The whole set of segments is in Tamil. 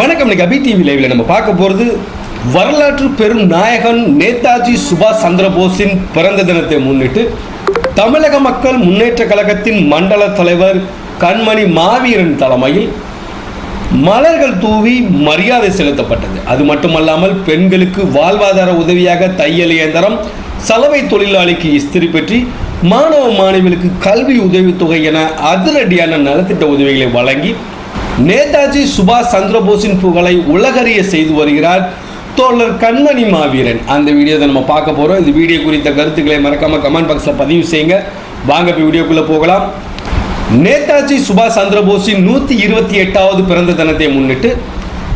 வணக்கம். இன்னைக்கு அபி டிவி லைவ்ல நம்ம பார்க்க போகிறது வரலாற்று பெரும் நாயகன் நேதாஜி சுபாஷ் சந்திரபோஸின் பிறந்த தினத்தை முன்னிட்டு தமிழக மக்கள் முன்னேற்ற கழகத்தின் மண்டல தலைவர் கண்மணி மாவீரன் தலைமையில் மலர்கள் தூவி மரியாதை செலுத்தப்பட்டது. அது மட்டுமல்லாமல் பெண்களுக்கு வாழ்வாதார உதவியாக தையல் இயந்திரம் சலவை தொழிலாளிக்கு இஸ்திரி பெற்றி மாணவ மாணவிகளுக்கு கல்வி உதவித்தொகை என அதிரடியான நலத்திட்ட உதவிகளை வழங்கி நேதாஜி சுபாஷ் சந்திரபோஸின் புகழை உலகறிய செய்து வருகிறார் தோழர் கண்மணி மாவீரன். அந்த வீடியோ தான் நம்ம பார்க்க போகிறோம் இந்த வீடியோ குறித்த கருத்துக்களை மறக்காம கமெண்ட் பாக்ஸில் பதிவு செய்யுங்க. வாங்க இப்போ வீடியோக்குள்ளே போகலாம். நேதாஜி சுபாஷ் சந்திரபோஸின் நூற்றி இருபத்தி எட்டாவது பிறந்த தினத்தை முன்னிட்டு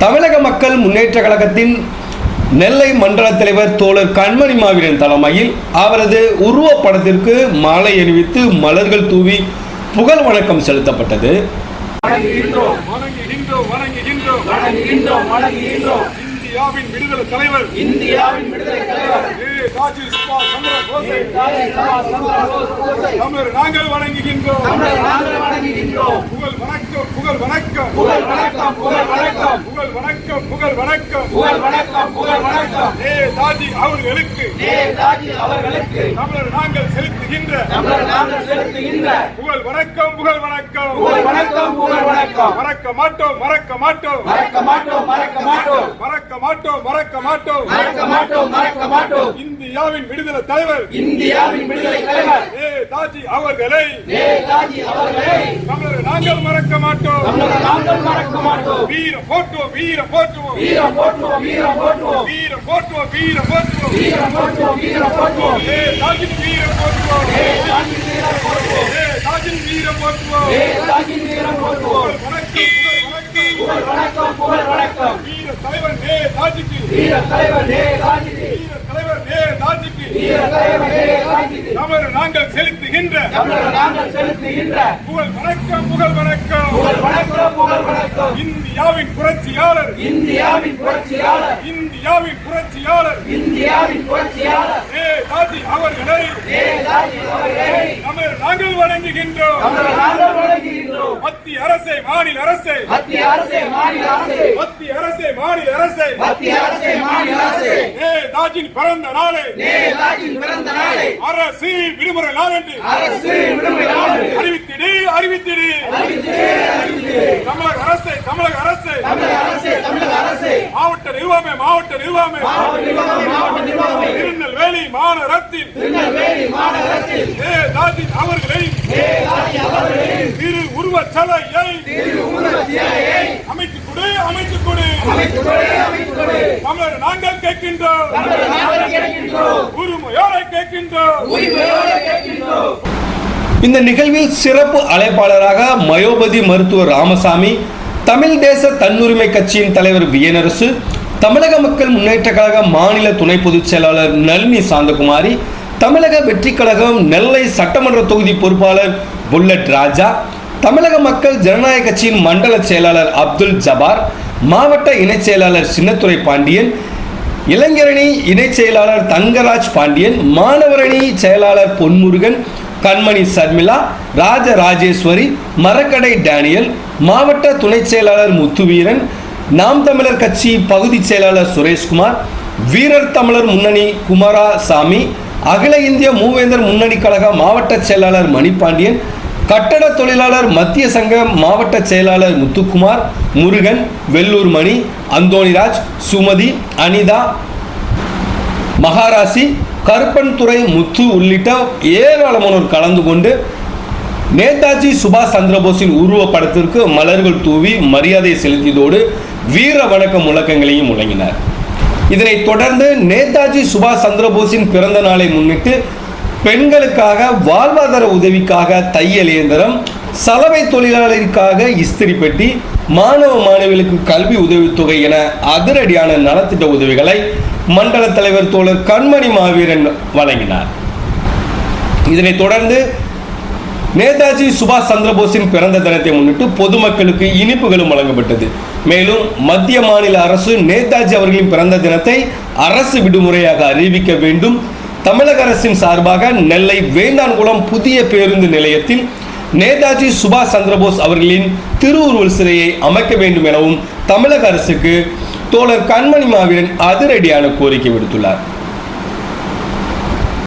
தமிழக மக்கள் முன்னேற்ற கழகத்தின் நெல்லை மண்டல தலைவர் தோழர் கண்மணி மாவீரன் தலைமையில் அவரது உருவப்படத்திற்கு மாலை அணிவித்து மலர்கள் தூவி புகழ் வணக்கம் செலுத்தப்பட்டது. வணங்குகின்றோம். வணங்குகின்றோம் வணங்குகின்றோம். வணங்குகின்றோம் வணங்குகின்றோம். இந்தியாவின் விடுதலை தலைவர். இந்தியாவின் விடுதலை தலைவர். ராஜி சுபாஷ் சந்திர போஸை. தமிழர் நாங்கள் வணங்குகின்றோம். தமிழர் நாங்கள் வணங்குகின்றோம். புகழ் வணக்கம் புகழ் வணக்கம். புகழ் வணக்கம் புகழ் வணக்கம். வணக்கம் புகழ் வணக்கம். புகழ் வணக்கம் புகழ் வணக்கம். ராஜி அவர்களுக்கு. நேதாஜி அவர்களுக்கு. தமிழர் நாங்கள் செலுத்துகின்ற. தமிழர் நாங்கள் செலுத்துகின்ற. புகழ் வணக்கம் புகழ் வணக்கம். புகழ் வணக்கம் புகழ் வணக்கம். மறக்க மாட்டோம் மறக்க மாட்டோம். மறக்க மாட்டோம் மறக்க மாட்டோம். மறக்க மாட்டோம் மறக்க மாட்டோம். மறக்க மாட்டோம் மறக்க மாட்டோம். இந்தியாவின் விடுதலை தலைவர். இந்தியாவின் விடுதலை தலைவர். ஏ தாஜி அவர்களை. நேதாஜி அவர்களை. நாங்கள் மறக்க மாட்டோம். நாங்கள் மறக்க மாட்டோம். வீர போற்றுவோம் வீர போற்றுவோம் வீரம் போற்றுவோம் வீரம் போற்றுவோம் வீர போற்றுவோம் வீர போற்றுவோம் வீரம் போற்றுவோம் வீரம் போற்றுவோம் ஏ தாஜின் வீர போற்றுவோம் ஏ தாஜின் வீர வணக்கம் வணக்கம். புகழ் வணக்கம் புகழ் வணக்கம். வீர தலைவர் நே தாஜிக்கு. வீர வீர தாஜிக்கு. வீர நேதாஜி தமிழர் நாங்கள் தமிழர் நாங்கள் செலுத்துகின்ற புகழ் வணக்கம் புகழ் வணக்கம் புகழ் வணக்கம் புகழ் வணக்கம். இந்தியாவின் புரட்சியாளர். இந்தியாவின் புரட்சியாளர். இந்தியாவின் புரட்சியாளர். இந்தியாவின் புரட்சியாளர். அவர்களை நாங்கள் வணங்குகின்றோம். வழங்குகின்றோம் மத்திய அரசை மாநில அரசை. மத்திய அரசை மாநில அரசை. மத்திய அரசை மாநில அரசை மத்திய அரசை மாநில அரசை ஏ தாஜின் பிறந்த நாளே. நேதாஜியின் பிறந்த நாளை அரசு விடுமுறை நாள் என்று. அரசு விடுமுறை நாள் அறிவித்திடு அறிவித்திடு. தமிழக அரசே தமிழக அரசு. தமிழக அரசு தமிழக அரசு மாவட்ட நிர்வாகமே மாவட்ட நிர்வாகமே. நிர்வாகம் மாவட்ட நிர்வாகமே மாவட்ட மாநகரத்தில் நேதாஜி அவர்களின் திரு உருவச் சிலையை அமைத்துக் கொடு அமைத்துக் கொடு அமைத்துக்கொடு அமைத்துக்கொடு. தமிழர் நாங்கள் கேட்கின்றோம். உரிமையோடு கேட்கின்றோம். இந்த நிகழ்வில் சிறப்பு அழைப்பாளராக மயோபதி மருத்துவர் ராமசாமி தமிழ் தேச தன்னுரிமை கட்சியின் தலைவர் வியனரசு தமிழக மக்கள் முன்னேற்ற கழக மாநில துணை பொதுச் செயலாளர் நளினி சாந்தகுமாரி தமிழக வெற்றி கழகம் நெல்லை சட்டமன்ற தொகுதி பொறுப்பாளர் புல்லட் ராஜா தமிழக மக்கள் ஜனநாயக கட்சியின் மண்டல செயலாளர் அப்துல் ஜபார் மாவட்ட இணைச் செயலாளர் சின்னத்துறை பாண்டியன் இளைஞரணி இணைச் செயலாளர் தங்கராஜ் பாண்டியன் மாணவரணி செயலாளர் பொன்முருகன் கண்மணி சர்மிளா ராஜ ராஜேஸ்வரி மரக்கடை டேனியல் மாவட்ட துணைச் செயலாளர் முத்துவீரன் நாம் தமிழர் கட்சி பகுதி செயலாளர் சுரேஷ்குமார் வீரர் தமிழர் முன்னணி குமாராசாமி அகில இந்திய மூவேந்தர் முன்னணி கழக மாவட்ட செயலாளர் மணிபாண்டியன் கட்டட தொழிலாளர் மத்திய சங்க மாவட்ட செயலாளர் முத்துக்குமார் முருகன் வெள்ளூர் மணி அந்தோணிராஜ் சுமதி அனிதா மகாராசி கருப்பன்துறை முத்து உள்ளிட்ட ஏராளமானோர் கலந்து கொண்டு நேதாஜி சுபாஷ் சந்திரபோஸின் உருவப்படத்திற்கு மலர்கள் தூவி மரியாதை செலுத்தியதோடு வீர வணக்க முழக்கங்களையும் முழங்கினார். இதனைத் தொடர்ந்து நேதாஜி சுபாஷ் சந்திரபோஸின் பிறந்த நாளை முன்னிட்டு பெண்களுக்காக வாழ்வாதார உதவிக்காக தையல் இயந்திரம் சலவை தொழிலாளருக்காக இஸ்திரி பெட்டி மாணவ மாணவிகளுக்கு கல்வி உதவித்தொகை என அதிரடியான நலத்திட்ட உதவிகளை மண்டல தலைவர் தோழர் கண்மணி மாவீரன் வழங்கினார். இதனைத் தொடர்ந்து நேதாஜி சுபாஷ் சந்திரபோஸின் பிறந்த தினத்தை முன்னிட்டு பொதுமக்களுக்கு இனிப்புகளும் வழங்கப்பட்டது. மேலும் மத்திய மாநில அரசு நேதாஜி அவர்களின் பிறந்த தினத்தை அரசு விடுமுறையாக அறிவிக்க வேண்டும். தமிழக அரசின் சார்பாக நெல்லை வேந்தான்குளம் புதிய பேருந்து நிலையத்தில் நேதாஜி சுபாஷ் சந்திரபோஸ் அவர்களின் திருவுருவல் சிலையை அமைக்க வேண்டும் எனவும் தமிழக அரசுக்கு தோழர் கண்மணி மாவீரன் அதிரடியான கோரிக்கை விடுத்துள்ளார்.